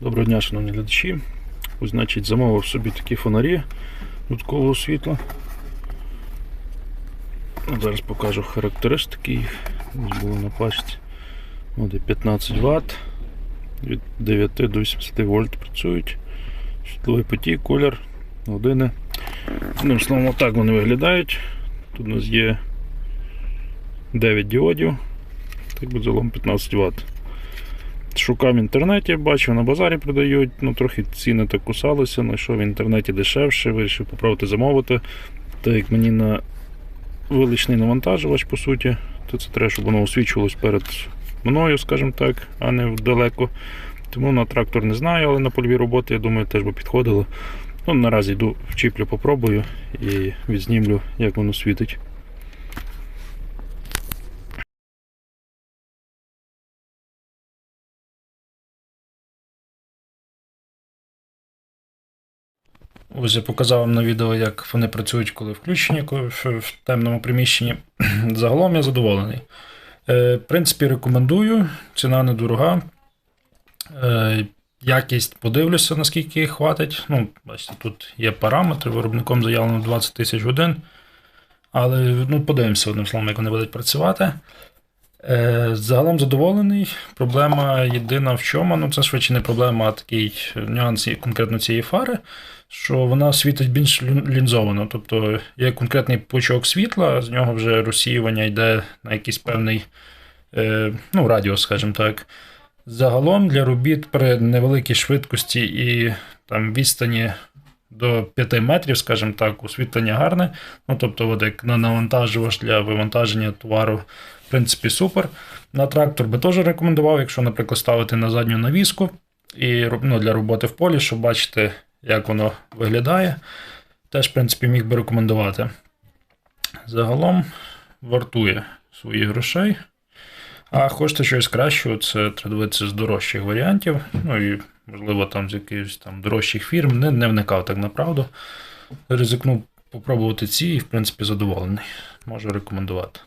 Доброго дня, шановні глядачі. Ось, значить, замовив собі такі фонарі додаткового світла. От Зараз покажу характеристики їх. Ось було на пачці. От 15 Вт. Від 9 до 80 вольт працюють. Світловий потік, колір, години. Одним словом, отак вони виглядають. Тут у нас є 9 діодів. Так би загалом 15 Вт. Шукав в інтернеті, бачив, на базарі продають, ну трохи ціни так кусалися, знайшов в інтернеті дешевше, вирішив попробувати замовити. Так як мені на виличний навантажувач, по суті, то це треба, щоб воно освічувалось перед мною, скажімо так, а не далеко. Тому на трактор не знаю, але на польові роботи, я думаю, теж би підходило. Ну, наразі йду вчіплю, попробую і відзнімлю, як воно світить. Ось я показав вам на відео, як вони працюють, коли включені в темному приміщенні. Загалом я задоволений. Е, В принципі, рекомендую. Ціна недорога. Е, Якість подивлюся, наскільки їх хватить. Ну, бачите, тут є параметри, виробником заявлено 20 тисяч годин. Але ну, подивимося одним словом, як вони будуть працювати. Е, Загалом задоволений. Проблема єдина в чому, ну це швидше не проблема, а такий нюанс конкретно цієї фари, що вона світить більш лінзовано. Тобто є конкретний пучок світла, з нього вже розсіювання йде на якийсь певний е, ну, радіус, скажімо так. Загалом для робіт при невеликій швидкості і там відстані до 5 метрів, скажімо так, освітлення гарне. Ну, тобто, от як на навантажувач для вивантаження товару, в принципі, супер. На трактор би теж рекомендував, якщо, наприклад, ставити на задню навіску і ну, для роботи в полі, щоб бачити, як воно виглядає. Теж, в принципі, міг би рекомендувати. Загалом вартує своїх грошей. А хочете щось кращого, це дивитися з дорожчих варіантів. Ну і, можливо, там з якихось там дорожчих фірм. Не, не вникав так направду. Ризикнув попробувати ці і, в принципі, задоволений. Можу рекомендувати.